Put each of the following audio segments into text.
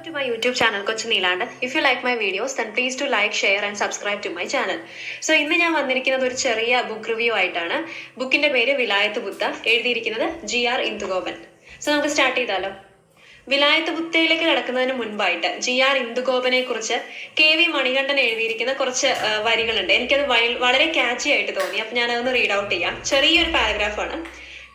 Welcome to my YouTube channel കൊച്ചു നീലാണ്ട് if you like my videos then please to like share and subscribe to my channel so ഇന്ന് ഞാൻ വന്നിരിക്കുന്നത് ഒരു ചെറിയ book review ആയിട്ടാണ്. ബുക്കിന്റെ പേര് വിലായത്ത് ബുദ്ധ. എഴുതിയിരിക്കുന്നത് ജി ആർ ഇന്ദുഗോപൻ. സോ നമുക്ക് സ്റ്റാർട്ട് ചെയ്താലോ. വിലായത്ത് ബുദ്ധയിലേക്ക് കിടക്കുന്നതിന് മുൻപായിട്ട് ജി ആർ ഇന്ദുഗോപനെ കുറിച്ച് കെ വി മണികണ്ഠൻ എഴുതിയിരിക്കുന്ന കുറച്ച് വരികളുണ്ട്. എനിക്കത് വളരെ ക്യാച്ചി ആയിട്ട് തോന്നി. അപ്പൊ ഞാൻ അതൊന്ന് റീഡ് ഔട്ട് ചെയ്യാം. ചെറിയൊരു പാരഗ്രാഫാണ്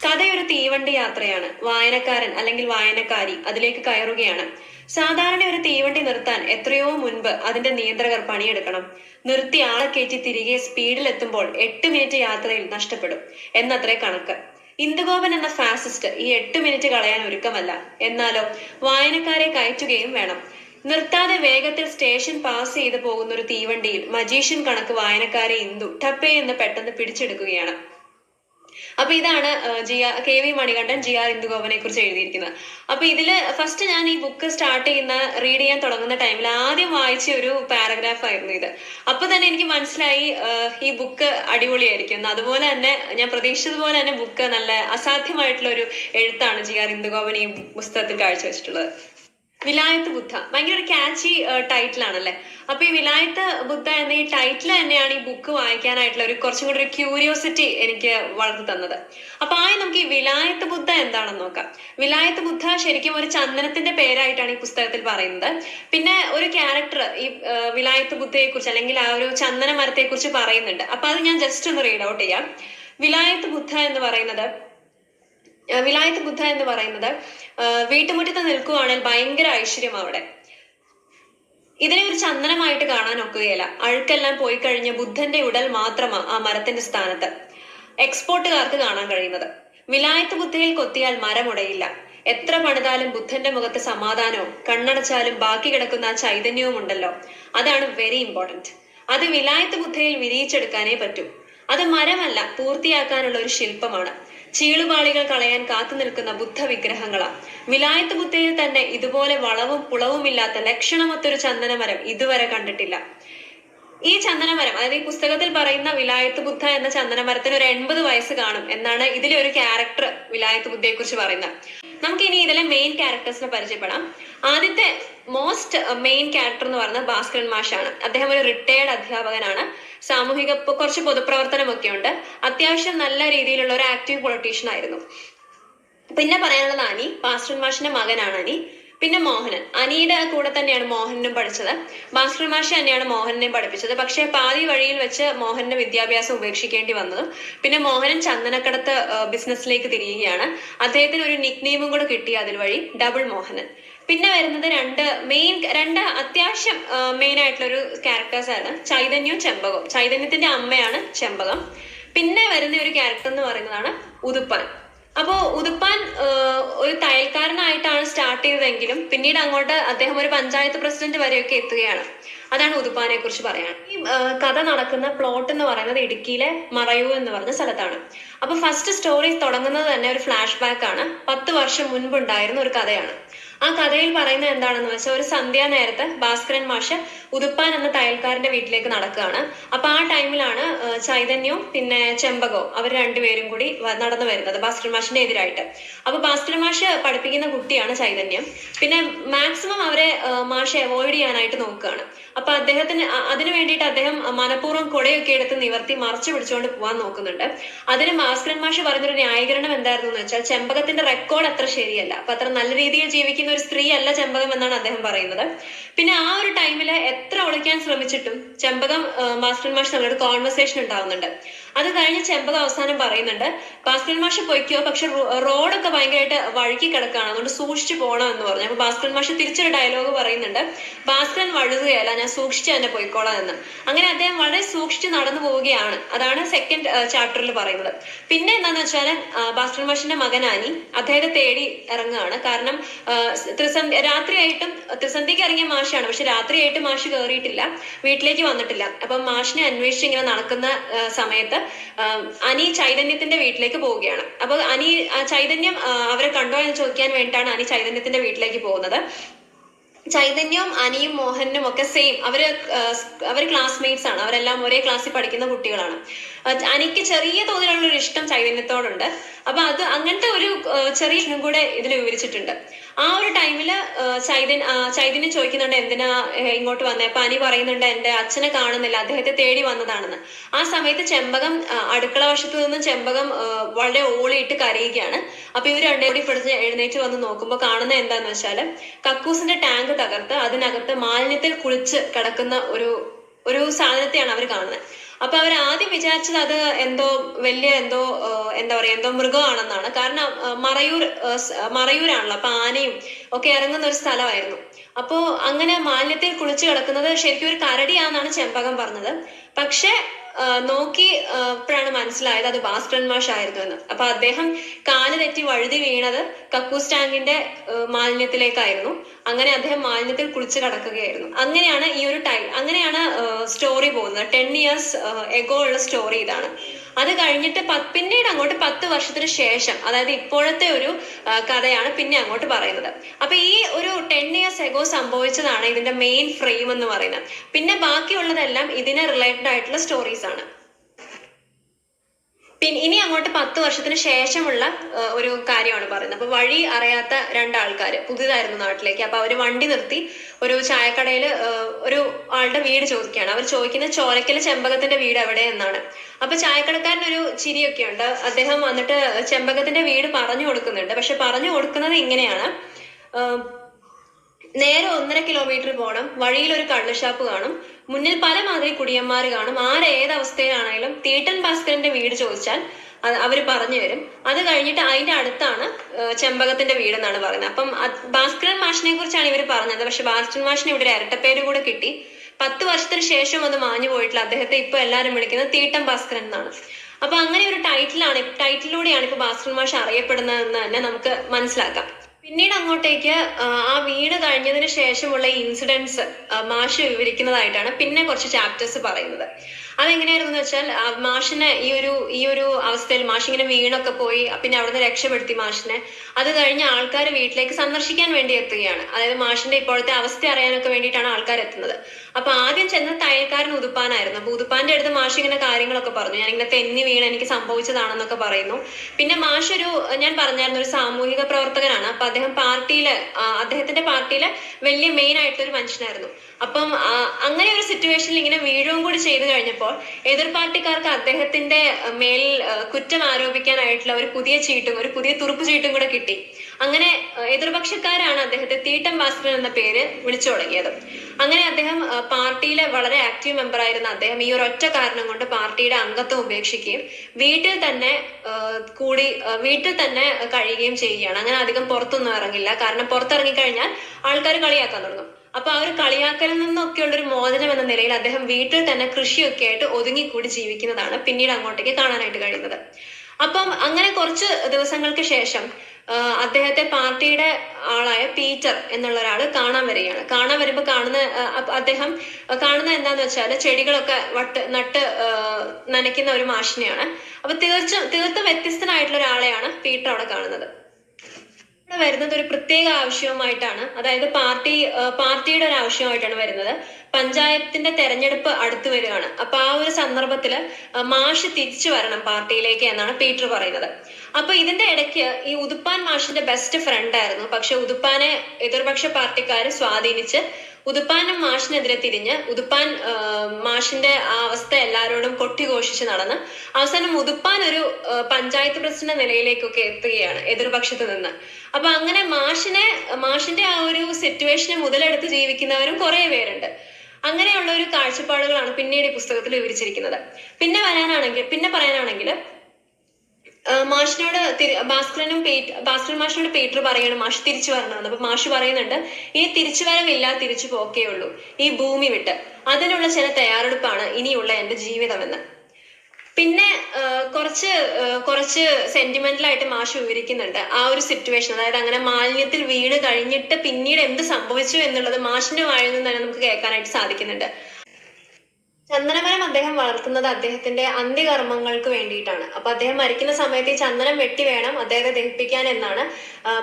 കഥയൊരു തീവണ്ടി യാത്രയാണ്. വായനക്കാരൻ അല്ലെങ്കിൽ വായനക്കാരി അതിലേക്ക് കയറുകയാണ്. സാധാരണ ഒരു തീവണ്ടി നിർത്താൻ എത്രയോ മുൻപ് അതിന്റെ നിയന്ത്രകർ പണിയെടുക്കണം. നിർത്തി ആളെ കയറ്റി തിരികെ സ്പീഡിൽ എത്തുമ്പോൾ എട്ട് മിനിറ്റ് യാത്രയിൽ നഷ്ടപ്പെടും. എന്നത്രേ കണക്ക്. ഇന്ദുഗോപൻ എന്ന ഫാസിസ്റ്റ് ഈ എട്ട് മിനിറ്റ് കളയാൻ ഒരുക്കമല്ല. എന്നാലോ വായനക്കാരെ കയറ്റുകയും വേണം. നിർത്താതെ വേഗത്തിൽ സ്റ്റേഷൻ പാസ് ചെയ്തു പോകുന്ന ഒരു തീവണ്ടിയിൽ മജീഷ്യൻ കണക്ക് വായനക്കാരെ ഇന്ദു ടപ്പേ എന്ന് പെട്ടെന്ന് പിടിച്ചെടുക്കുകയാണ്. അപ്പൊ ഇതാണ് G R K V Manikandan G R ഇന്ദുഗോപനെ കുറിച്ച് എഴുതിയിരിക്കുന്നത്. അപ്പൊ ഇതിൽ ഫസ്റ്റ് ഞാൻ ഈ ബുക്ക് സ്റ്റാർട്ട് ചെയ്യുന്ന റീഡ് ചെയ്യാൻ തുടങ്ങുന്ന ടൈമിൽ ആദ്യം വായിച്ച ഒരു പാരഗ്രാഫ് ആയിരുന്നു ഇത്. അപ്പൊ തന്നെ എനിക്ക് മനസ്സിലായി ഈ ബുക്ക് അടിപൊളിയായിരിക്കും. അതുപോലെ തന്നെ ഞാൻ പ്രതീക്ഷിച്ചതുപോലെ തന്നെ ബുക്ക് നല്ല അസാധ്യമായിട്ടുള്ള ഒരു എഴുത്താണ് ജി ആർ ഇന്ദുഗോപൻ ഈ പുസ്തകത്തിൽ കാഴ്ചവെച്ചിട്ടുള്ളത്. വിലായത്ത് ബുദ്ധ. ഭയങ്കര ഒരു ക്യാച്ചി ടൈറ്റിൽ ആണല്ലേ? അപ്പൊ ഈ വിലായത്ത് ബുദ്ധ എന്ന ഈ ടൈറ്റിൽ തന്നെയാണ് ഈ ബുക്ക് വായിക്കാനായിട്ടുള്ള ഒരു കുറച്ചും കൂടി ഒരു ക്യൂരിയോസിറ്റി എനിക്ക് വളർത്തി തന്നത്. അപ്പൊ ആയി നമുക്ക് ഈ വിലായത്ത് ബുദ്ധ എന്താണെന്ന് നോക്കാം. വിലായത്ത് ബുദ്ധ ശരിക്കും ഒരു ചന്ദനത്തിന്റെ പേരായിട്ടാണ് ഈ പുസ്തകത്തിൽ പറയുന്നത്. പിന്നെ ഒരു ക്യാരക്ടർ ഈ വിലായത്ത് ബുദ്ധയെ കുറിച്ച് അല്ലെങ്കിൽ ആ ഒരു ചന്ദന മരത്തെ കുറിച്ച് പറയുന്നുണ്ട്. അപ്പൊ അത് ഞാൻ ജസ്റ്റ് ഒന്ന് റീഡ് ഔട്ട് ചെയ്യാം. വിലായത്ത് ബുദ്ധ എന്ന് പറയുന്നത് വിലായത്ത് ബുദ്ധ എന്ന് പറയുന്നത് വീട്ടുമുറ്റത്ത് നിൽക്കുവാണെങ്കിൽ ഭയങ്കര ഐശ്വര്യം അവിടെ. ഇതിനെ ഒരു ചന്ദനമായിട്ട് കാണാൻ ഒക്കുകയില്ല. അഴുക്കെല്ലാം പോയി കഴിഞ്ഞ ബുദ്ധന്റെ ഉടൽ മാത്രമാ ആ മരത്തിന്റെ സ്ഥാനത്ത്. എക്സ്പോർട്ടുകാർക്ക് കാണാൻ കഴിയുന്നത്. വിലായത്ത് ബുദ്ധയിൽ കൊത്തിയാൽ മരമുടയില്ല. എത്ര പണിതാലും ബുദ്ധന്റെ മുഖത്ത് സമാധാനവും കണ്ണടച്ചാലും ബാക്കി കിടക്കുന്ന ആ ചൈതന്യവും ഉണ്ടല്ലോ. അതാണ് വെരി ഇമ്പോർട്ടന്റ് അത് വിലായത്ത് ബുദ്ധയിൽ വിരിയിച്ചെടുക്കാനേ പറ്റൂ. അത് മരമല്ല പൂർത്തിയാക്കാനുള്ള ഒരു ശില്പമാണ്. ചീളുപാളികൾ കളയാൻ കാത്തു നിൽക്കുന്ന ബുദ്ധ വിഗ്രഹങ്ങളാണ് വിലായത്ത് ബുദ്ധയിൽ തന്നെ ഇതുപോലെ വളവും പുളവുമില്ലാത്ത ലക്ഷണമൊത്തൊരു ചന്ദനമരം ഇതുവരെ കണ്ടിട്ടില്ല. ഈ ചന്ദനമരം അതായത് ഈ പുസ്തകത്തിൽ പറയുന്ന വിലായത്ത് ബുദ്ധ എന്ന ചന്ദനമരത്തിന് ഒരു എൺപത് വയസ്സ് കാണും എന്നാണ് ഇതിലെ ഒരു ക്യാരക്ടർ വിലായത്ത് ബുദ്ധയെ കുറിച്ച് പറയുന്നത്. നമുക്ക് ഇനി ഇതിലെ മെയിൻ ക്യാരക്ടേഴ്സിനെ പരിചയപ്പെടാം. ആദ്യത്തെ മോസ്റ്റ് മെയിൻ ക്യാരക്ടർ എന്ന് പറയുന്നത് ഭാസ്കരൻ മാഷാണ്. അദ്ദേഹം ഒരു റിട്ടയർഡ് അധ്യാപകനാണ്. സാമൂഹിക കുറച്ച് പൊതുപ്രവർത്തനമൊക്കെ ഉണ്ട്. അത്യാവശ്യം നല്ല രീതിയിലുള്ള ഒരു ആക്റ്റീവ് പൊളിറ്റീഷ്യൻ ആയിരുന്നു. പിന്നെ പറയാനുള്ളത് അനി ഭാസ്കരൻ മാഷിന്റെ മകനാണ് അനി. പിന്നെ മോഹനൻ. അനിയുടെ കൂടെ തന്നെയാണ് മോഹനും പഠിച്ചത്. മാസ്റ്റർ മാഷി തന്നെയാണ് മോഹനെ പഠിപ്പിച്ചത്. പക്ഷെ പാതി വഴിയിൽ വെച്ച് മോഹന്റെ വിദ്യാഭ്യാസം ഉപേക്ഷിക്കേണ്ടി വന്നത്. പിന്നെ മോഹനൻ ചന്ദനക്കടത്ത് ബിസിനസ്സിലേക്ക് തിരിയുകയാണ്. അദ്ദേഹത്തിന് ഒരു നിക് നെയിമും കൂടെ കിട്ടി അതിൽ വഴി ഡബിൾ മോഹനൻ. പിന്നെ വരുന്നത് രണ്ട് മെയിൻ രണ്ട് അത്യാവശ്യം മെയിൻ ആയിട്ടുള്ള ഒരു ക്യാരക്ടേഴ്സ് ആണ്. ചൈതന്യവും ചെമ്പകവും ചൈതന്യത്തിന്റെ അമ്മയാണ് ചെമ്പകം. പിന്നെ വരുന്ന ഒരു ക്യാരക്ടർ എന്ന് പറയുന്നതാണ് ഉതുപ്പാൻ. അപ്പോ ഉതുപ്പാൻ ഒരു തയ്യൽക്കാരനായിട്ടാണ് സ്റ്റാർട്ട് ചെയ്തതെങ്കിലും പിന്നീട് അങ്ങോട്ട് അദ്ദേഹം ഒരു പഞ്ചായത്ത് പ്രസിഡന്റ് വരെയൊക്കെ എത്തുകയാണ്. അതാണ് ഉതുപ്പാനെ കുറിച്ച് പറയാൻ. ഈ കഥ നടക്കുന്ന പ്ലോട്ട് എന്ന് പറയുന്നത് ഇടുക്കിയിലെ മറയൂ എന്ന് പറഞ്ഞ സ്ഥലത്താണ്. അപ്പൊ ഫസ്റ്റ് സ്റ്റോറി തുടങ്ങുന്നത് തന്നെ ഒരു ഫ്ലാഷ് ബാക്ക് ആണ്. പത്ത് വർഷം മുൻപുണ്ടായിരുന്ന ഒരു കഥയാണ്. ആ കഥയിൽ പറയുന്നത് എന്താണെന്ന് വെച്ചാൽ ഒരു സന്ധ്യാ നേരത്ത് ഭാസ്കരൻ മാഷ് ഉതുപ്പാൻ എന്ന തയ്യൽക്കാരന്റെ വീട്ടിലേക്ക് നടക്കുകയാണ്. അപ്പൊ ആ ടൈമിലാണ് ചൈതന്യവും പിന്നെ ചെമ്പകവും അവർ രണ്ടുപേരും കൂടി നടന്നു വരുന്നത് ഭാസ്കരൻ മാഷിന്റെ എതിരായിട്ട്. അപ്പൊ ഭാസ്കരൻ മാഷ് പഠിപ്പിക്കുന്ന കുട്ടിയാണ് ചൈതന്യം. പിന്നെ മാക്സിമം അവരെ മാഷ് അവോയ്ഡ് ചെയ്യാനായിട്ട് നോക്കുകയാണ്. അപ്പൊ അദ്ദേഹത്തിന് അതിനു വേണ്ടിയിട്ട് അദ്ദേഹം മനഃപൂർവം കൊടയൊക്കെ എടുത്ത് നിവർത്തി മറച്ചു പിടിച്ചുകൊണ്ട് പോകാൻ നോക്കുന്നുണ്ട്. അതിന് ഭാസ്കരൻ മാഷ് പറഞ്ഞൊരു ന്യായീകരണം എന്തായിരുന്നു എന്ന് വെച്ചാൽ ചെമ്പകത്തിന്റെ റെക്കോർഡ് അത്ര ശരിയല്ല. അപ്പൊ അത്ര നല്ല രീതിയിൽ ജീവിക്കുന്ന ഒരു സ്ത്രീ അല്ല ചെമ്പകം എന്നാണ് അദ്ദേഹം പറയുന്നത്. പിന്നെ ആ ഒരു ടൈമിൽ എത്ര ഒളിക്കാൻ ശ്രമിച്ചിട്ടും ചെമ്പകം മാസ്കരൻ മാഷ് തമ്മിലൊരു കോൺവെർസേഷൻ ഉണ്ടാവുന്നുണ്ട്. അത് കഴിഞ്ഞ് ചെമ്പകം അവസാനം പറയുന്നുണ്ട് ഭാസ്കരൻ മാഷ് പൊയ്ക്കോ പക്ഷെ റോഡൊക്കെ ഭയങ്കരമായിട്ട് വഴുക്കി കിടക്കുകയാണ് അതുകൊണ്ട് സൂക്ഷിച്ചു പോകണം എന്ന് പറഞ്ഞു. അപ്പൊ ഭാസ്കരൻ മാഷ് തിരിച്ചൊരു ഡയലോഗ് പറയുന്നുണ്ട്. ഭാസ്കരൻ വഴുതുകയല്ല ഞാൻ സൂക്ഷിച്ചു തന്നെ പോയിക്കോളാം എന്ന് അങ്ങനെ അദ്ദേഹം വളരെ സൂക്ഷിച്ച് നടന്നു പോവുകയാണ്. അതാണ് സെക്കൻഡ് ചാപ്റ്ററിൽ പറയുന്നത്. പിന്നെ എന്താന്ന് വെച്ചാൽ ഭാസ്കർ മാഷിന്റെ മകനാനി അദ്ദേഹത്തെ തേടി ഇറങ്ങുകയാണ്. കാരണം ത്രിസന്ധി രാത്രിയായിട്ടും ത്രിസന്ധിക്ക് ഇറങ്ങിയ മാഷാണ് പക്ഷെ രാത്രിയായിട്ട് മാഷ് കയറിയിട്ടില്ല വീട്ടിലേക്ക് വന്നിട്ടില്ല. അപ്പം മാഷിനെ അന്വേഷിച്ച് ഇങ്ങനെ നടക്കുന്ന സമയത്ത് അനി ചൈതന്യത്തിന്റെ വീട്ടിലേക്ക് പോവുകയാണ്. അപ്പൊ അനി ചൈതന്യം അവരെ കണ്ടോ എന്ന് ചോദിക്കാൻ വേണ്ടിയിട്ടാണ് അനി ചൈതന്യത്തിന്റെ വീട്ടിലേക്ക് പോകുന്നത്. ചൈതന്യവും അനിയും മോഹനും ഒക്കെ സെയിം അവർ അവർ ക്ലാസ്മേറ്റ്സ് ആണ്. അവരെല്ലാം ഒരേ ക്ലാസ്സിൽ പഠിക്കുന്ന കുട്ടികളാണ്. അനിക്ക് ചെറിയ തോതിലുള്ള ഒരു ഇഷ്ടം ചൈതന്യത്തോടുണ്ട്. അപ്പൊ അത് അങ്ങനത്തെ ഒരു ചെറിയ ഇഷ്ടം കൂടെ ഇതിൽ വിവരിച്ചിട്ടുണ്ട്. ആ ഒരു ടൈമിൽ ചൈതൻ ചൈതന്യം ചോദിക്കുന്നുണ്ട് എന്തിനാ ഇങ്ങോട്ട് വന്നേ? അപ്പൊ അനി പറയുന്നുണ്ട് എന്റെ അച്ഛനെ കാണുന്നില്ല. അദ്ദേഹത്തെ തേടി വന്നതാണെന്ന്. ആ സമയത്ത് ചെമ്പകം അടുക്കള വശത്ത് നിന്ന് ചെമ്പകം വളരെ ഓളിയിട്ട് കരയുകയാണ്. അപ്പൊ ഇവർ രണ്ടേ കൂടി പിടിച്ച് എഴുന്നേറ്റ് വന്ന് നോക്കുമ്പോൾ കാണുന്ന എന്താന്ന് വെച്ചാൽ കക്കൂസിന്റെ ടാങ്ക് തകർത്ത് അതിനകത്ത് മാലിന്യത്തിൽ കുളിച്ച് കിടക്കുന്ന ഒരു ഒരു സാധനത്തെയാണ് അവർ കാണുന്നത്. അപ്പൊ അവർ ആദ്യം വിചാരിച്ചത് അത് എന്തോ വലിയ എന്തോ എന്താ പറയാ എന്തോ മൃഗമാണെന്നാണ്. കാരണം മറയൂർ മറയൂരാണല്ലോ അപ്പൊ ആനയും ഒക്കെ ഇറങ്ങുന്ന ഒരു സ്ഥലമായിരുന്നു. അപ്പോ അങ്ങനെ മാലിന്യത്തിൽ കുളിച്ചു കിടക്കുന്നത് ശരിക്കും ഒരു കരടിയാണെന്നാണ് ചെമ്പകം പറഞ്ഞത്. പക്ഷെ നോക്കി അപ്പോഴാണ് മനസ്സിലായത് അത് ഭാസ്കരൻ മാഷ് ആയിരുന്നു എന്ന് അപ്പൊ അദ്ദേഹം കാൽ തെറ്റി വഴുതി വീണത് കക്കൂസ് ടാങ്കിന്റെ മാലിന്യത്തിലേക്കായിരുന്നു. അങ്ങനെ അദ്ദേഹം മാലിന്യത്തിൽ കുളിച്ച് കിടക്കുകയായിരുന്നു. അങ്ങനെയാണ് ഈ ഒരു ടൈം അങ്ങനെയാണ് സ്റ്റോറി പോകുന്നത്. ടെൻ ഇയേഴ്സ് എഗോ ഉള്ള സ്റ്റോറി ഇതാണ്. അത് കഴിഞ്ഞിട്ട് പിന്നീട് അങ്ങോട്ട് പത്ത് വർഷത്തിന് ശേഷം അതായത് ഇപ്പോഴത്തെ ഒരു കഥയാണ് പിന്നെ അങ്ങോട്ട് പറയുന്നത്. അപ്പൊ ഈ ഒരു ടെൻ ഇയേഴ്സ് എഗോ സംഭവിച്ചതാണ് ഇതിന്റെ മെയിൻ ഫ്രെയിം എന്ന് പറയുന്നത്. പിന്നെ ബാക്കിയുള്ളതെല്ലാം ഇതിനെ റിലേറ്റഡ് ആയിട്ടുള്ള സ്റ്റോറീസ് ആണ്. പിന്നെ ഇനി അങ്ങോട്ട് പത്ത് വർഷത്തിന് ശേഷമുള്ള ഒരു കാര്യമാണ് പറയുന്നത്. അപ്പൊ വഴി അറിയാത്ത രണ്ടാൾക്കാർ പുതിയതായിരുന്നു നാട്ടിലേക്ക്. അപ്പൊ അവർ വണ്ടി നിർത്തി ഒരു ചായക്കടയിൽ ഒരു ആളുടെ വീട് ചോദിക്കുകയാണ്. അവർ ചോദിക്കുന്ന ചോരക്കൽ ചെമ്പകത്തിന്റെ വീട് എവിടെ എന്നാണ് അപ്പൊ ചായക്കടക്കാരൻ ഒരു ചിരിയൊക്കെ ഉണ്ട് അദ്ദേഹം വന്നിട്ട് ചെമ്പകത്തിന്റെ വീട് പറഞ്ഞു കൊടുക്കുന്നുണ്ട്. പക്ഷെ പറഞ്ഞു കൊടുക്കുന്നത് ഇങ്ങനെയാണ്. നേരെ ഒന്നര കിലോമീറ്റർ പോകണം വഴിയിൽ ഒരു കള്ളുഷാപ്പ് കാണും. മുന്നിൽ പല മാതിരി കുടിയന്മാർ കാണും. ആരേത് അവസ്ഥയിലാണെങ്കിലും തീട്ടൻ ഭാസ്കരന്റെ വീട് ചോദിച്ചാൽ അവർ പറഞ്ഞു തരും. അത് കഴിഞ്ഞിട്ട് അതിന്റെ അടുത്താണ് ചെമ്പകത്തിന്റെ വീട് എന്നാണ് പറയുന്നത്. അപ്പം ഭാസ്കരൻ മാഷിനെ കുറിച്ചാണ് ഇവർ പറഞ്ഞത്. പക്ഷെ ഭാസ്കരൻ മാഷിന് ഇവിടെ ഒരു ഇരട്ടപ്പേര് കൂടെ കിട്ടി. പത്ത് വർഷത്തിന് ശേഷം അത് മാഞ്ഞു പോയിട്ടില്ല. അദ്ദേഹത്തെ ഇപ്പൊ എല്ലാരും വിളിക്കുന്നത് തീട്ടൻ ഭാസ്കരൻ എന്നാണ്. അപ്പൊ അങ്ങനെ ഒരു ടൈറ്റിലാണ് ടൈറ്റിലൂടെയാണ് ഇപ്പൊ ഭാസ്കരൻ മാഷ് അറിയപ്പെടുന്നത് എന്ന് തന്നെ നമുക്ക് മനസ്സിലാക്കാം. പിന്നീട് അങ്ങോട്ടേക്ക് ആ, വീണ് കഴിഞ്ഞതിന് ശേഷമുള്ള ഇൻസിഡൻസ് മാഷ് വിവരിക്കുന്നതായിട്ടാണ് പിന്നെ കുറച്ച് ചാപ്റ്റേഴ്സ് പറയുന്നത്. അതെങ്ങനെയായിരുന്നു വെച്ചാൽ മാഷിനെ ഈ ഒരു ഈ ഒരു അവസ്ഥയിൽ മാഷ് ഇങ്ങനെ വീണൊക്കെ പോയി പിന്നെ അവിടുന്ന് രക്ഷപ്പെടുത്തി മാഷിനെ. അത് കഴിഞ്ഞ് ആൾക്കാർ വീട്ടിലേക്ക് സന്ദർശിക്കാൻ വേണ്ടി എത്തുകയാണ്. അതായത് മാഷിന്റെ ഇപ്പോഴത്തെ അവസ്ഥ അറിയാനൊക്കെ വേണ്ടിയിട്ടാണ് ആൾക്കാർ എത്തുന്നത്. അപ്പൊ ആദ്യം ചെന്ന തയ്യൽക്കാരൻ ഉതുപ്പാനായിരുന്നു. അപ്പൊ ഉതുപ്പാന്റെ അടുത്ത് മാഷ് ഇങ്ങനെ കാര്യങ്ങളൊക്കെ പറഞ്ഞു. ഞാൻ ഇങ്ങനെ തെന്നി വീണ് എനിക്ക് സംഭവിച്ചതാണെന്നൊക്കെ പറയുന്നു. പിന്നെ മാഷ് ഒരു ഞാൻ പറഞ്ഞായിരുന്നു ഒരു സാമൂഹിക പ്രവർത്തകനാണ്. അപ്പൊ അദ്ദേഹം പാർട്ടിയിൽ അദ്ദേഹത്തിന്റെ പാർട്ടിയിലെ വലിയ മെയിൻ ആയിട്ടുള്ള ഒരു മനുഷ്യനായിരുന്നു. അപ്പം അങ്ങനെ ഒരു സിറ്റുവേഷനിൽ ഇങ്ങനെ വീഴുകയും കൂടി ചെയ്തു കഴിഞ്ഞപ്പോൾ എതിർ പാർട്ടിക്കാർക്ക് അദ്ദേഹത്തിന്റെ മേൽ കുറ്റം ആരോപിക്കാനായിട്ടുള്ള ഒരു പുതിയ ചീട്ടും ഒരു പുതിയ തുറുപ്പ് ചീട്ടും കൂടെ കിട്ടി. അങ്ങനെ എതിർപക്ഷക്കാരാണ് അദ്ദേഹത്തെ തീട്ടം ഭാസ്കരൻ എന്ന പേര് വിളിച്ചു തുടങ്ങിയത്. അങ്ങനെ അദ്ദേഹം പാർട്ടിയിലെ വളരെ ആക്റ്റീവ് മെമ്പർ ആയിരുന്ന അദ്ദേഹം ഈ ഒരു ഒറ്റ കാരണം കൊണ്ട് പാർട്ടിയുടെ അംഗത്വം ഉപേക്ഷിക്കുകയും വീട്ടിൽ തന്നെ കൂടി വീട്ടിൽ തന്നെ കഴിയുകയും ചെയ്യുകയാണ്. അങ്ങനെ അധികം പുറത്തൊന്നും ഇറങ്ങില്ല. കാരണം പുറത്തിറങ്ങി കഴിഞ്ഞാൽ ആൾക്കാർ കളിയാക്കാൻ തുടങ്ങും. അപ്പൊ ആ ഒരു കളിയാക്കലിൽ നിന്നൊക്കെയുള്ള ഒരു മോചനം എന്ന നിലയിൽ അദ്ദേഹം വീട്ടിൽ തന്നെ കൃഷിയൊക്കെ ആയിട്ട് ഒതുങ്ങിക്കൂടി ജീവിക്കുന്നതാണ് പിന്നീട് അങ്ങോട്ടേക്ക് കാണാനായിട്ട് കഴിയുന്നത്. അപ്പം അങ്ങനെ കുറച്ച് ദിവസങ്ങൾക്ക് ശേഷം അദ്ദേഹത്തെ പാർട്ടിയുടെ ആളായ പീറ്റർ എന്നുള്ള ഒരാൾ കാണാൻ വരികയാണ്. കാണാൻ വരുമ്പോൾ കാണുന്ന അദ്ദേഹം കാണുന്ന എന്താന്ന് വെച്ചാൽ ചെടികളൊക്കെ വട്ട് നട്ട് നനയ്ക്കുന്ന ഒരു മാഷിനെയാണ്. അപ്പൊ തീർച്ച തീർത്തും വ്യത്യസ്തനായിട്ടുള്ള ഒരാളെയാണ് പീറ്റർ അവിടെ കാണുന്നത്. ഇവിടെ വരുന്നത് ഒരു പ്രത്യേക ആവശ്യവുമായിട്ടാണ്. അതായത് പാർട്ടി പാർട്ടിയുടെ ഒരു ആവശ്യമായിട്ടാണ് വരുന്നത്. പഞ്ചായത്തിന്റെ തെരഞ്ഞെടുപ്പ് അടുത്തു വരികയാണ്. അപ്പൊ ആ ഒരു സന്ദർഭത്തിൽ മാഷ് തിരിച്ചു വരണം പാർട്ടിയിലേക്ക് എന്നാണ് പീറ്റർ പറയുന്നത്. അപ്പൊ ഇതിന്റെ ഇടയ്ക്ക് ഈ ഉതുപ്പാൻ മാഷിന്റെ ബെസ്റ്റ് ഫ്രണ്ട് ആയിരുന്നു പക്ഷെ ഉതുപ്പാനെ എതിർപക്ഷ പാർട്ടിക്കാർ സ്വാധീനിച്ച് ഉതുപ്പാനും മാഷിനെതിരെ തിരിഞ്ഞ് ഉദുപ്പാൻ മാഷിന്റെ ആ അവസ്ഥ എല്ലാവരോടും കൊട്ടിഘോഷിച്ച് നടന്ന് അവസാനം ഉദുപ്പാൻ ഒരു പഞ്ചായത്ത് പ്രസിഡന്റ് നിലയിലേക്കൊക്കെ എത്തുകയാണ് എതിർപക്ഷത്ത് നിന്ന്. അപ്പൊ അങ്ങനെ മാഷിനെ മാഷിന്റെ ആ ഒരു സിറ്റുവേഷനെ മുതലെടുത്ത് ജീവിക്കുന്നവരും കുറെ പേരുണ്ട്. അങ്ങനെയുള്ള ഒരു കാഴ്ചപ്പാടുകളാണ് പിന്നീട് ഈ പുസ്തകത്തിൽ വിവരിച്ചിരിക്കുന്നത്. പിന്നെ വരാനാണെങ്കിൽ പിന്നെ പറയാനാണെങ്കിൽ മാഷിനോട് ഭാസ്കരനും ഭാസ്കരൻ മാഷിനോട് പീറ്റർ പറയണം മാഷ് തിരിച്ചു വരണമെന്ന് അപ്പൊ മാഷ് പറയുന്നുണ്ട് ഈ തിരിച്ചു വരവില്ല തിരിച്ചു പോക്കേ ഉള്ളൂ ഈ ഭൂമി വിട്ട്. അതിനുള്ള ചില തയ്യാറെടുപ്പാണ് ഇനിയുള്ള എന്റെ ജീവിതമെന്ന്. പിന്നെ കുറച്ച് കുറച്ച് സെന്റിമെന്റൽ ആയിട്ട് മാഷ് വിവരിക്കുന്നുണ്ട് ആ ഒരു സിറ്റുവേഷൻ അതായത് അങ്ങനെ മാലിന്യത്തിൽ വീണ് കഴിഞ്ഞിട്ട് പിന്നീട് എന്ത് സംഭവിച്ചു എന്നുള്ളത് മാഷിന്റെ വായിൽ നിന്ന് തന്നെ നമുക്ക് കേൾക്കാനായിട്ട് സാധിക്കുന്നുണ്ട്. ചന്ദനമരം അദ്ദേഹം വളർത്തുന്നത് അദ്ദേഹത്തിന്റെ അന്ത്യകർമ്മങ്ങൾക്ക് വേണ്ടിയിട്ടാണ്. അപ്പൊ അദ്ദേഹം മരിക്കുന്ന സമയത്ത് ഈ ചന്ദനം വെട്ടി വേണം അദ്ദേഹത്തെ ദഹിപ്പിക്കാൻ എന്നാണ്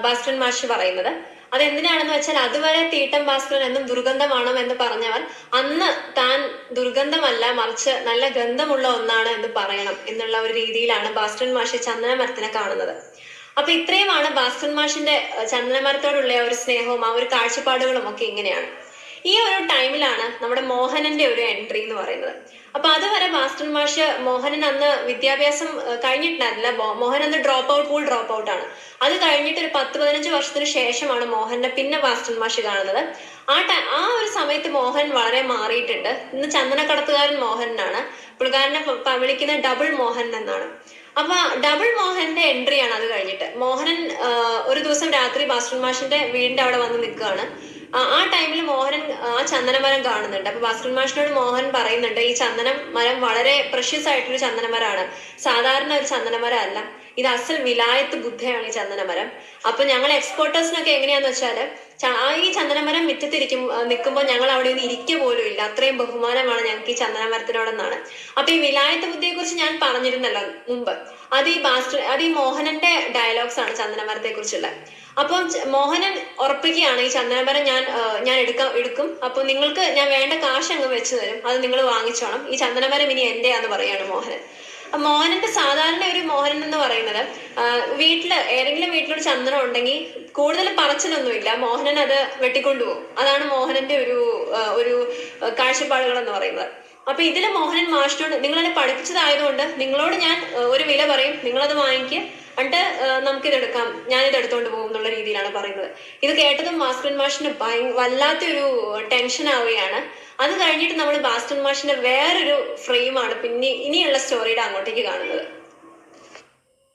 ഭാസ്കരൻ മാഷ് പറയുന്നത്. അതെന്തിനാണെന്ന് വെച്ചാൽ അതുവരെ തീട്ടം ഭാസ്കരൻ എന്നും ദുർഗന്ധമാണോ എന്ന് പറഞ്ഞവൻ അന്ന് താൻ ദുർഗന്ധമല്ല മറിച്ച് നല്ല ഗന്ധമുള്ള ഒന്നാണ് എന്ന് പറയണം എന്നുള്ള ഒരു രീതിയിലാണ് ഭാസ്കരൻ മാഷ് ചന്ദനമരത്തിനെ കാണുന്നത്. അപ്പൊ ഇത്രയുമാണ് ഭാസ്കരൻ മാഷിന്റെ ചന്ദനമരത്തോടുള്ള ഒരു സ്നേഹവും ആ ഒരു കാഴ്ചപ്പാടുകളും ഒക്കെ ഇങ്ങനെയാണ്. ഈ ഒരു ടൈമിലാണ് നമ്മുടെ മോഹനന്റെ ഒരു എൻട്രി എന്ന് പറയുന്നത്. അപ്പൊ അതുവരെ മാസ്റ്റർ മാഷ് മോഹനൻ അന്ന് വിദ്യാഭ്യാസം കഴിഞ്ഞിട്ടുണ്ടായിരുന്നില്ല. മോഹൻ അന്ന് drop out full drop out ആണ്. അത് കഴിഞ്ഞിട്ട് ഒരു പത്ത് പതിനഞ്ച് വർഷത്തിന് ശേഷമാണ് മോഹനെ പിന്നെ മാസ്റ്റർ മാഷ് കാണുന്നത്. ആ ആ ഒരു സമയത്ത് മോഹൻ വളരെ മാറിയിട്ടുണ്ട്. ഇന്ന് ചന്ദനക്കടത്തുകാരൻ മോഹനാണ്. പുള്ളിക്കാരനെ വിളിക്കുന്ന ഡബിൾ മോഹൻ എന്നാണ്. അപ്പൊ ഡബിൾ മോഹന്റെ എൻട്രി ആണ് അത് കഴിഞ്ഞിട്ട്. മോഹനൻ ഒരു ദിവസം രാത്രി മാസ്റ്റർ മാഷിന്റെ വീടിന്റെ അവിടെ വന്ന് നിൽക്കുകയാണ്. ആ ടൈമിൽ മോഹനൻ ആ ചന്ദനമരം കാണുന്നുണ്ട്. അപ്പൊ ഭാസ്കരൻ മാഷിനോട് മോഹൻ പറയുന്നുണ്ട് ഈ ചന്ദനം മരം വളരെ പ്രഷ്യസ് ആയിട്ടൊരു ചന്ദനമരമാണ് സാധാരണ ഒരു ചന്ദനമരം അല്ല ഇത് അസൽ വിലായത്ത് ബുദ്ധയാണ് ഈ ചന്ദനമരം. അപ്പൊ ഞങ്ങൾ എക്സ്പോർട്ടേഴ്സിനൊക്കെ എങ്ങനെയാന്ന് വെച്ചാൽ ഈ ചന്ദനമരം മുറ്റത്തിരിക്കും നിൽക്കുമ്പോൾ ഞങ്ങൾ അവിടെ നിന്ന് ഇരിക്കുക പോലും ഇല്ല. അത്രയും ബഹുമാനമാണ് ഞങ്ങൾക്ക് ഈ ചന്ദനമരത്തിനോടെന്നാണ്. അപ്പൊ ഈ വിലായത്ത് ബുദ്ധിയെ കുറിച്ച് ഞാൻ പറഞ്ഞിരുന്നല്ലോ മുമ്പ്. അത് ഈ ബാസ്റ്റർ അത് ഈ മോഹനന്റെ ഡയലോഗ്സ് ആണ് ചന്ദനമരത്തെ കുറിച്ചുള്ള അപ്പം മോഹനൻ ഉറപ്പിക്കുകയാണ് ഈ ചന്ദനമരം ഞാൻ ഞാൻ എടുക്കാം എടുക്കും. അപ്പൊ നിങ്ങൾക്ക് ഞാൻ വേണ്ട കാശ് അങ്ങ് വെച്ച് തരും. അത് നിങ്ങൾ വാങ്ങിച്ചോണം. ഈ ചന്ദനമരം ഇനി എന്റെയാന്ന് പറയാണ് മോഹനൻ. മോഹനന്റെ സാധാരണ ഒരു മോഹനൻ എന്ന് പറയുന്നത് വീട്ടിൽ ഏതെങ്കിലും വീട്ടിലൊരു ചന്ദനം ഉണ്ടെങ്കിൽ കൂടുതൽ പറച്ചിലൊന്നുമില്ല. മോഹനൻ അത് വെട്ടിക്കൊണ്ടു വെട്ടിക്കൊണ്ടുപോകും അതാണ് മോഹനന്റെ ഒരു ഒരു കാഴ്ചപ്പാടുകൾ എന്ന് പറയുന്നത്. അപ്പൊ ഇതിൽ മോഹനൻ മാഷിനോട് നിങ്ങളെന്നെ പഠിപ്പിച്ചതായതുകൊണ്ട് നിങ്ങളോട് ഞാൻ ഒരു വില പറയും. നിങ്ങളത് വാങ്ങിക്കുക എന്നിട്ട് നമുക്കിത് എടുക്കാം ഞാനിത് എടുത്തോണ്ട് പോകും എന്നുള്ള രീതിയിലാണ് പറയുന്നത്. ഇത് കേട്ടതും ഭാസ്കരൻ മാഷിന് ഭയ വല്ലാത്തൊരു ടെൻഷൻ ആവുകയാണ്. അത് കഴിഞ്ഞിട്ട് നമ്മൾ ബാസ്റ്റൻ മാഷിന്റെ വേറൊരു ഫ്രെയിമാണ് പിന്നെ ഇനിയുള്ള സ്റ്റോറിയുടെ അങ്ങോട്ടേക്ക് കാണുന്നത്.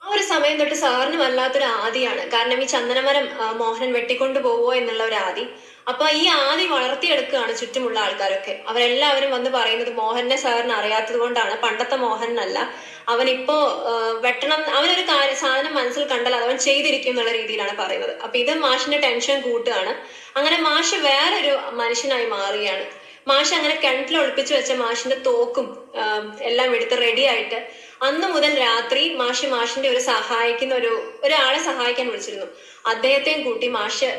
ആ ഒരു സമയം തൊട്ട് സാറിന് വല്ലാത്തൊരു ആദിയാണ്. കാരണം ഈ ചന്ദനമരം മോഹനൻ വെട്ടിക്കൊണ്ടു പോവോ എന്നുള്ള ഒരു ആദി. അപ്പൊ ഈ ആദി വളർത്തിയെടുക്കുകയാണ് ചുറ്റുമുള്ള ആൾക്കാരൊക്കെ. അവരെല്ലാവരും വന്ന് പറയുന്നത് മോഹനെ സാറിന് അറിയാത്തത് കൊണ്ടാണ്. പണ്ടത്തെ മോഹനല്ല ആ, വെട്ടണം അവനൊരു കാര്യ സാധനം മനസ്സിൽ കണ്ടാൽ അവൻ ചെയ്തിരിക്കും എന്നുള്ള രീതിയിലാണ് പറയുന്നത്. അപ്പൊ ഇത് മാഷിന്റെ ടെൻഷൻ കൂട്ടുകയാണ്. അങ്ങനെ മാഷ് വേറൊരു മനുഷ്യനായി മാറുകയാണ്. മാഷ് അങ്ങനെ കിണറ്റിൽ ഒളിപ്പിച്ചു വെച്ച മാഷിന്റെ തോക്കും എല്ലാം എടുത്ത് റെഡി ആയിട്ട് അന്ന് മുതൽ രാത്രി മാഷ് മാഷിന്റെ ഒരു സഹായിക്കുന്ന ഒരു ഒരാളെ സഹായിക്കാൻ വിളിച്ചിരുന്നു. അദ്ദേഹത്തെയും കൂട്ടി മാഷ്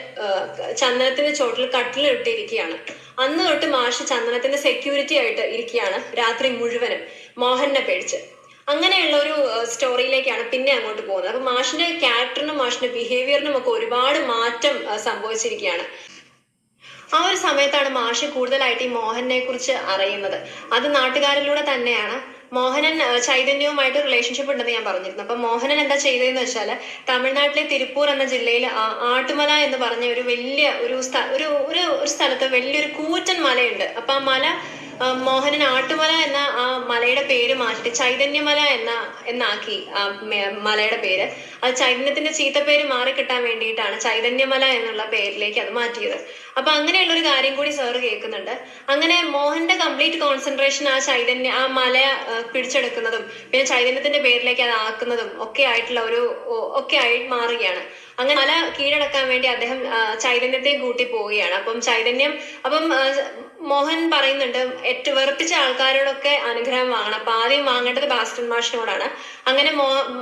ചന്ദനത്തിന്റെ ചോട്ടിൽ കട്ടിലിട്ടിരിക്കുകയാണ്. അന്ന് തൊട്ട് മാഷ് ചന്ദനത്തിന്റെ സെക്യൂരിറ്റി ആയിട്ട് ഇരിക്കുകയാണ് രാത്രി മുഴുവനും മോഹനെ പേടിച്ച്. അങ്ങനെയുള്ള ഒരു സ്റ്റോറിയിലേക്കാണ് പിന്നെ അങ്ങോട്ട് പോകുന്നത്. അപ്പൊ മാഷിന്റെ ക്യാരക്ടറിനും മാഷിന്റെ ബിഹേവിയറിനും ഒക്കെ ഒരുപാട് മാറ്റം സംഭവിച്ചിരിക്കുകയാണ്. ആ ഒരു സമയത്താണ് മാഷ് കൂടുതലായിട്ട് ഈ മോഹനെ കുറിച്ച് അറിയുന്നത്. അത് നാട്ടുകാരിലൂടെ തന്നെയാണ്. മോഹനൻ ചൈതന്യവുമായിട്ട് റിലേഷൻഷിപ്പ് ഉണ്ടെന്ന് ഞാൻ പറഞ്ഞിരുന്നു. അപ്പൊ മോഹനൻ എന്താ ചെയ്തതെന്ന് വെച്ചാൽ തമിഴ്നാട്ടിലെ തിരുപ്പൂർ എന്ന ജില്ലയിൽ ആട്ടുമല എന്ന് പറഞ്ഞ ഒരു വലിയ ഒരു ഒരു ഒരു സ്ഥലത്ത് വലിയൊരു കൂറ്റൻ മലയുണ്ട്. അപ്പൊ ആ മല മോഹനൻ ആട്ടുമല എന്ന ആ മലയുടെ പേര് മാറ്റി ചൈതന്യമല എന്ന എന്നാക്കി മലയുടെ പേര്. അത് ചൈതന്യത്തിന്റെ ചീത്തപ്പേര് മാറി കിട്ടാൻ വേണ്ടിയിട്ടാണ് ചൈതന്യമല എന്നുള്ള പേരിലേക്ക് അത് മാറ്റിയത്. അപ്പൊ അങ്ങനെയുള്ള ഒരു കാര്യം കൂടി സാറ് കേൾക്കുന്നുണ്ട്. അങ്ങനെ മോഹന്റെ കംപ്ലീറ്റ് കോൺസെൻട്രേഷൻ ആ ചൈതന്യ ആ മല പിടിച്ചെടുക്കുന്നതും പിന്നെ ചൈതന്യത്തിന്റെ പേരിലേക്ക് അത് ആക്കുന്നതും ഒക്കെ ആയിട്ടുള്ള ഒരു ഒക്കെ ആയി മാറുകയാണ്. അങ്ങനെ മല കീഴടക്കാൻ വേണ്ടി അദ്ദേഹം ചൈതന്യത്തെ കൂട്ടി പോവുകയാണ്. അപ്പം ചൈതന്യം അപ്പം മോഹൻ പറയുന്നുണ്ട് ഏറ്റവും വെറുപ്പിച്ച ആൾക്കാരോടൊക്കെ അനുഗ്രഹം വാങ്ങണം. അപ്പൊ ആദ്യം വാങ്ങേണ്ടത് ബാസ്റ്റൻ മാഷിനോടാണ്. അങ്ങനെ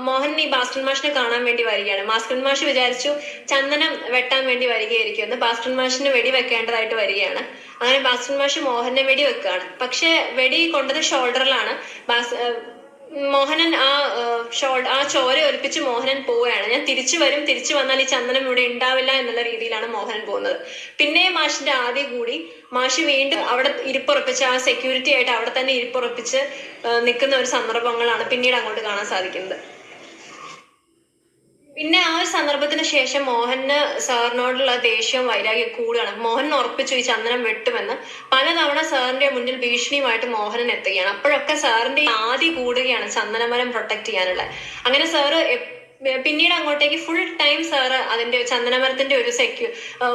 മോഹൻ ഈ ബാസ്റ്റൻ മാഷിനെ കാണാൻ വേണ്ടി വരികയാണ്. ബാസ്റ്റൻ മാഷ് വിചാരിച്ചു ചന്ദനം വെട്ടാൻ വേണ്ടി വരികയായിരിക്കും. എന്ന് ബാസ്റ്റൻ മാഷിന് വെടി വെക്കേണ്ടതായിട്ട് വരികയാണ്. അങ്ങനെ ഭാസ്കരൻ മാഷ് മോഹനെ വെടി വെക്കുകയാണ് പക്ഷെ വെടി കൊണ്ടത് ഷോൾഡറിലാണ്. ബാസ് മോഹനൻ ആ ഷോൾഡർ ആ ചോര ഒലിപ്പിച്ച് മോഹനൻ പോവുകയാണ്. ഞാൻ തിരിച്ചു വരും തിരിച്ചു വന്നാൽ ഈ ചന്ദനം ഇവിടെ ഉണ്ടാവില്ല എന്നുള്ള രീതിയിലാണ് മോഹനൻ പോകുന്നത്. പിന്നെ മാഷിന്റെ ആദ്യം കൂടി മാഷി വീണ്ടും അവിടെ ഇരിപ്പുറപ്പിച്ച് ആ സെക്യൂരിറ്റി ആയിട്ട് അവിടെ തന്നെ ഇരിപ്പുറപ്പിച്ച് നിൽക്കുന്ന ഒരു സന്ദർഭങ്ങളാണ് പിന്നീട് അങ്ങോട്ട് കാണാൻ സാധിക്കുന്നത്. പിന്നെ സന്ദർഭത്തിന് ശേഷം മോഹന് സാറിനോടുള്ള ദേഷ്യവും വൈരാഗ്യം കൂടുകയാണ് മോഹൻ ഉറപ്പിച്ചു ഈ ചന്ദനം വെട്ടുമെന്ന് പലതവണ സാറിന്റെ മുന്നിൽ ഭീഷണിയുമായിട്ട് മോഹനൻ എത്തുകയാണ്. അപ്പോഴൊക്കെ സാറിന്റെ ആദ്യ കൂടുകയാണ് ചന്ദനമരം പ്രൊട്ടക്ട് ചെയ്യാനുള്ള അങ്ങനെ സാറ് പിന്നീട് അങ്ങോട്ടേക്ക് ഫുൾ ടൈം സാറ് അതിന്റെ ചന്ദനമരത്തിന്റെ ഒരു സെക്യൂ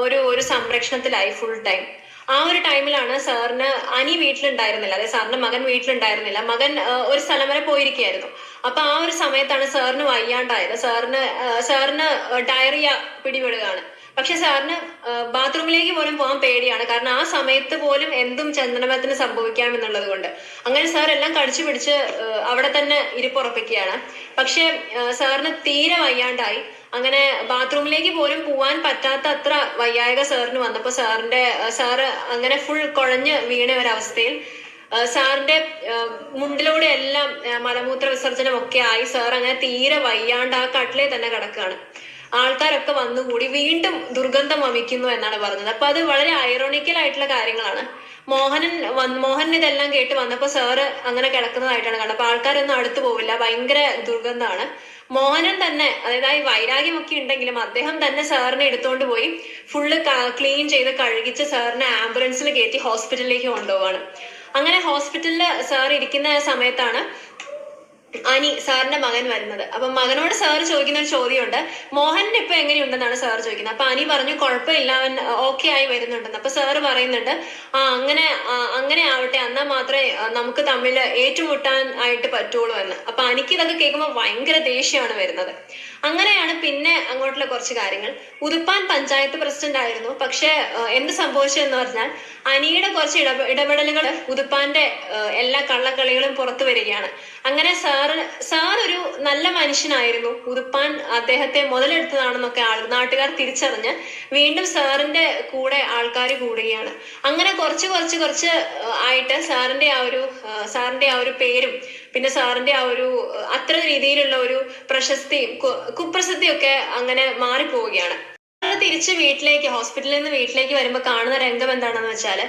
ഒരു ഒരു സംരക്ഷണത്തിലായി ഫുൾ ടൈം ആ ഒരു ടൈമിലാണ് സാറിന് അനി വീട്ടിലുണ്ടായിരുന്നില്ല. അതായത് സാറിന്റെ മകൻ വീട്ടിലുണ്ടായിരുന്നില്ല. മകൻ ഒരു സ്ഥലം വരെ പോയിരിക്കുകയായിരുന്നു. അപ്പൊ ആ ഒരു സമയത്താണ് സാറിന് വയ്യാണ്ടായത്. സാറിന് സാറിന് ഡയറിയ പിടിപെടുകയാണ്. പക്ഷെ സാറിന് ബാത്റൂമിലേക്ക് പോലും പോകാൻ പേടിയാണ്. കാരണം ആ സമയത്ത് പോലും എന്തും ചന്ദനമത്തിന് സംഭവിക്കാം എന്നുള്ളത് കൊണ്ട്. അങ്ങനെ സാർ എല്ലാം കടിച്ചു പിടിച്ച് അവിടെ തന്നെ ഇരിപ്പുറപ്പിക്കുകയാണ്. പക്ഷെ സാറിന് തീരെ വയ്യാണ്ടായി. അങ്ങനെ ബാത്റൂമിലേക്ക് പോലും പോവാൻ പറ്റാത്ത അത്ര വയ്യായക സാറിന് വന്നപ്പോ സാറിന്റെ സാറ് അങ്ങനെ ഫുൾ കുഴഞ്ഞ് വീണ ഒരവസ്ഥയിൽ സാറിന്റെ മുണ്ടിലൂടെ എല്ലാം മലമൂത്ര വിസർജനം ഒക്കെ ആയി. സാർ അങ്ങനെ തീരെ വയ്യാണ്ട് ആ കട്ടിലേ തന്നെ കിടക്കുകയാണ്. ആൾക്കാരൊക്കെ വന്നുകൂടി വീണ്ടും ദുർഗന്ധം വമിക്കുന്നു എന്നാണ് പറഞ്ഞത്. അപ്പൊ അത് വളരെ ഐറോണിക്കൽ ആയിട്ടുള്ള കാര്യങ്ങളാണ്. മോഹനൻ മോഹൻ ഇതെല്ലാം കേട്ട് വന്നപ്പോ സാറ് അങ്ങനെ കിടക്കുന്നതായിട്ടാണ് കണ്ടത് അപ്പൊ ആൾക്കാരൊന്നും അടുത്ത് പോവില്ല. ഭയങ്കര ദുർഗന്ധമാണ്. മോഹനൻ തന്നെ അതായത് ആ വൈരാഗ്യമൊക്കെ ഉണ്ടെങ്കിലും അദ്ദേഹം തന്നെ സാറിനെ എടുത്തുകൊണ്ട് പോയി ഫുള്ള് ക്ലീൻ ചെയ്ത് കഴുകിച്ച് സാറിനെ ആംബുലൻസിൽ കയറ്റി ഹോസ്പിറ്റലിലേക്ക് കൊണ്ടുപോവാണ്. അങ്ങനെ ഹോസ്പിറ്റലിൽ സാർ ഇരിക്കുന്ന സമയത്താണ് അനി സാറിന്റെ മകൻ വരുന്നത്. അപ്പൊ മകനോട് സാർ ചോദിക്കുന്ന ഒരു ചോദ്യമുണ്ട്. മോഹൻ ഇപ്പൊ എങ്ങനെയുണ്ടെന്നാണ് സാർ ചോദിക്കുന്നത്. അപ്പൊ അനി പറഞ്ഞു കുഴപ്പമില്ല അവൻ ഓക്കെ ആയി വരുന്നുണ്ടെന്ന്. അപ്പൊ സാറ് പറയുന്നുണ്ട് ആ അങ്ങനെ അങ്ങനെ ആവട്ടെ എന്നാൽ മാത്രമേ നമുക്ക് തമ്മിൽ ഏറ്റുമുട്ടാൻ ആയിട്ട് പറ്റുള്ളൂ എന്ന്. അപ്പൊ അനിക്ക് ഇതൊക്കെ കേൾക്കുമ്പോൾ ഭയങ്കര ദേഷ്യമാണ് വരുന്നത്. അങ്ങനെയാണ് പിന്നെ അങ്ങോട്ടുള്ള കുറച്ച് കാര്യങ്ങൾ. ഉതുപ്പാൻ പഞ്ചായത്ത് പ്രസിഡന്റ് ആയിരുന്നു. പക്ഷെ എന്ത് സംഭവിച്ചതെന്ന് പറഞ്ഞാൽ അനിയുടെ കുറച്ച് ഇടപെ ഇടപെടലുകൾ ഉതുപ്പാന്റെ എല്ലാ കള്ളക്കളികളും പുറത്തു വരികയാണ്. അങ്ങനെ സാറ് സാർ ഒരു നല്ല മനുഷ്യനായിരുന്നു. ഉതുപ്പാൻ അദ്ദേഹത്തെ മുതലെടുത്തതാണെന്നൊക്കെ ആൾ നാട്ടുകാർ തിരിച്ചറിഞ്ഞ് വീണ്ടും സാറിന്റെ കൂടെ ആൾക്കാർ കൂടുകയാണ്. അങ്ങനെ കുറച്ച് കുറച്ച് കുറച്ച് ആയിട്ട് സാറിന്റെ ആ ഒരു സാറിന്റെ ആ ഒരു പേരും പിന്നെ സാറിന്റെ ആ ഒരു അത്ര രീതിയിലുള്ള ഒരു പ്രശസ്തിയും കുപ്രസിദ്ധിയൊക്കെ അങ്ങനെ മാറിപ്പോവുകയാണ്. തിരിച്ച് വീട്ടിലേക്ക് ഹോസ്പിറ്റലിൽ നിന്ന് വീട്ടിലേക്ക് വരുമ്പോൾ കാണുന്ന രംഗം എന്താണെന്ന് വെച്ചാൽ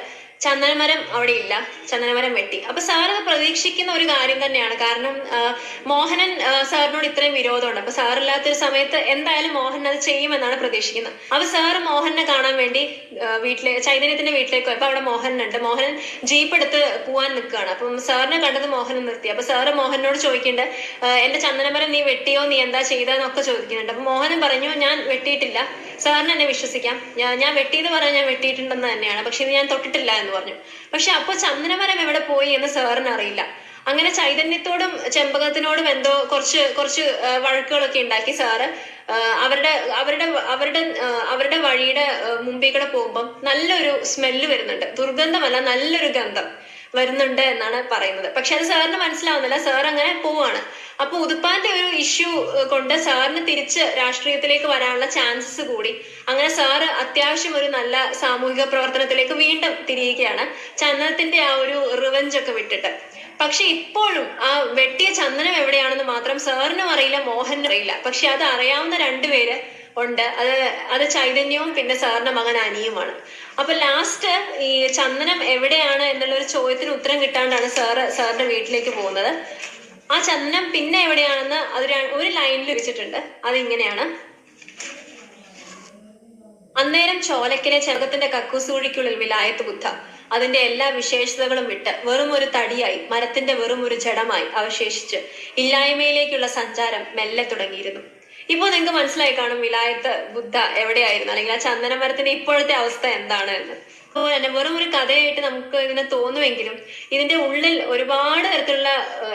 ചന്ദനമരം അവിടെ ഇല്ല. ചന്ദനമരം വെട്ടി. അപ്പൊ സാർ പ്രതീക്ഷിക്കുന്ന ഒരു കാര്യം തന്നെയാണ്. കാരണം മോഹനൻ സാറിനോട് ഇത്രയും വിരോധമുണ്ട്. അപ്പൊ സാറില്ലാത്തൊരു സമയത്ത് എന്തായാലും മോഹൻ അത് ചെയ്യുമെന്നാണ് പ്രതീക്ഷിക്കുന്നത്. അപ്പൊ സാറ് മോഹനെ കാണാൻ വേണ്ടി വീട്ടിലെ ചൈതന്യത്തിന്റെ വീട്ടിലേക്ക് പോയപ്പോ അവിടെ മോഹനുണ്ട്. മോഹനൻ ജീപ്പ് എടുത്ത് പോവാൻ നിൽക്കുകയാണ്. അപ്പം സാറിനെ കണ്ടത് മോഹനൻ നിർത്തി. അപ്പൊ സാറ് മോഹനോട് ചോദിക്കേണ്ട എന്റെ ചന്ദനമരം നീ വെട്ടിയോ? നീ എന്താ ചെയ്തതെന്നൊക്കെ ചോദിക്കുന്നുണ്ട്. അപ്പൊ മോഹനൻ പറഞ്ഞു ഞാൻ വെട്ടിയിട്ടില്ല. സാറിന് എന്നെ വിശ്വസിക്കാം. ഞാൻ വെട്ടിയെന്ന് പറഞ്ഞാൽ ഞാൻ വെട്ടിയിട്ടുണ്ടെന്ന് തന്നെയാണ്. പക്ഷെ ഇത് ഞാൻ തൊട്ടിട്ടില്ല എന്ന് പറഞ്ഞു. പക്ഷെ അപ്പൊ ചന്ദനമരം എവിടെ പോയി എന്ന് സാറിന് അറിയില്ല. അങ്ങനെ ചൈതന്യത്തോടും ചെമ്പകത്തിനോടും എന്തോ കുറച്ച് കുറച്ച് വഴക്കുകളൊക്കെ ഉണ്ടാക്കി സാറ് അവരുടെ അവരുടെ അവരുടെ അവരുടെ വഴിയുടെ മുമ്പിൽ കൂടെ പോകുമ്പം നല്ലൊരു സ്മെല്ല് വരുന്നുണ്ട്. ദുർഗന്ധമല്ല നല്ലൊരു ഗന്ധം വരുന്നുണ്ട് എന്നാണ് പറയുന്നത്. പക്ഷെ അത് സാറിന് മനസ്സിലാവുന്നില്ല. സാർ അങ്ങനെ പോവാണ്. അപ്പൊ ഉതുപ്പാന്റെ ഒരു ഇഷ്യൂ കൊണ്ട് സാറിന് തിരിച്ച് രാഷ്ട്രീയത്തിലേക്ക് വരാനുള്ള ചാൻസസ് കൂടി. അങ്ങനെ സാറ് അത്യാവശ്യം ഒരു നല്ല സാമൂഹിക പ്രവർത്തനത്തിലേക്ക് വീണ്ടും തിരിയുകയാണ്. ചന്ദനത്തിന്റെ ആ ഒരു റിവഞ്ച് ഒക്കെ വിട്ടിട്ട്. പക്ഷെ ഇപ്പോഴും ആ വെട്ടിയ ചന്ദനം എവിടെയാണെന്ന് മാത്രം സാറിനും അറിയില്ല മോഹനും അറിയില്ല. പക്ഷെ അത് അറിയാവുന്ന രണ്ടുപേര് ഉണ്ട്. അത് അത് ചൈതന്യവും പിന്നെ സാറിന്റെ മകൻ അനിയുമാണ്. അപ്പൊ ലാസ്റ്റ് ഈ ചന്ദനം എവിടെയാണ് എന്നുള്ള ഒരു ചോദ്യത്തിന് ഉത്തരം കിട്ടാണ്ടാണ് സാറ് സാറിന്റെ വീട്ടിലേക്ക് പോകുന്നത്. ആ ചന്ദനം പിന്നെ എവിടെയാണെന്ന് അത് ഒരു ലൈനിൽ വെച്ചിട്ടുണ്ട്. അതിങ്ങനെയാണ്. അന്നേരം ചോലക്കിലെ ചെറുക്കത്തിന്റെ കക്കൂസൂഴിക്കുള്ളിൽ വിലായത്ത് ബുദ്ധ. അതിന്റെ എല്ലാ വിശേഷതകളും വിട്ട് വെറും ഒരു തടിയായി മരത്തിന്റെ വെറും ഒരു ജഡമായി അവശേഷിച്ച് ഇല്ലായ്മയിലേക്കുള്ള സഞ്ചാരം മെല്ലെ തുടങ്ങിയിരുന്നു. ഇപ്പോൾ നിങ്ങൾക്ക് മനസ്സിലായി കാണും വിലായത്ത് ബുദ്ധ എവിടെയായിരുന്നു? അല്ലെങ്കിൽ ആ ചന്ദന മരത്തിന്റെ ഇപ്പോഴത്തെ അവസ്ഥ എന്താണ് എന്ന്. അതുപോലെ തന്നെ വെറും ഒരു കഥയായിട്ട് നമുക്ക് ഇതിനെ തോന്നുമെങ്കിലും ഇതിന്റെ ഉള്ളിൽ ഒരുപാട് തരത്തിലുള്ള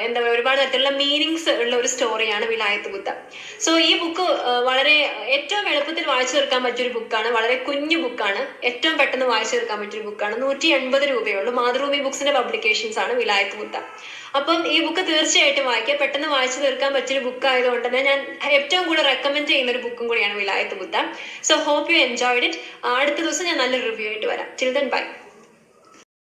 എന്താ പറയുക ഒരുപാട് തരത്തിലുള്ള മീനിങ്സ് ഉള്ള ഒരു സ്റ്റോറിയാണ് വിലായത്ത് ബുദ്ധ സോ ഈ ബുക്ക് വളരെ ഏറ്റവും എളുപ്പത്തിൽ വായിച്ചു തീർക്കാൻ പറ്റിയൊരു ബുക്കാണ് വളരെ കുഞ്ഞു ബുക്കാണ് ഏറ്റവും പെട്ടെന്ന് വായിച്ചു തീർക്കാൻ പറ്റിയൊരു ബുക്കാണ് നൂറ്റി എൺപത് രൂപയുള്ളൂ മാതൃഭൂമി ബുക്സിന്റെ പബ്ലിക്കേഷൻസ് ആണ് വിലായത്ത് ബുദ്ധ അപ്പം ഈ ബുക്ക് തീർച്ചയായിട്ടും വായിക്കുക. പെട്ടെന്ന് വായിച്ചു തീർക്കാൻ പറ്റിയൊരു ബുക്ക് ആയതുകൊണ്ട് തന്നെ ഞാൻ ഏറ്റവും കൂടുതൽ റെക്കമെൻഡ് ചെയ്യുന്ന ഒരു ബുക്കും കൂടിയാണ് Vilayath Buddha so hope you enjoyed it അടുത്ത ദിവസം ഞാൻ നല്ല റിവ്യൂ ആയിട്ട് വരാം. Till then, bye.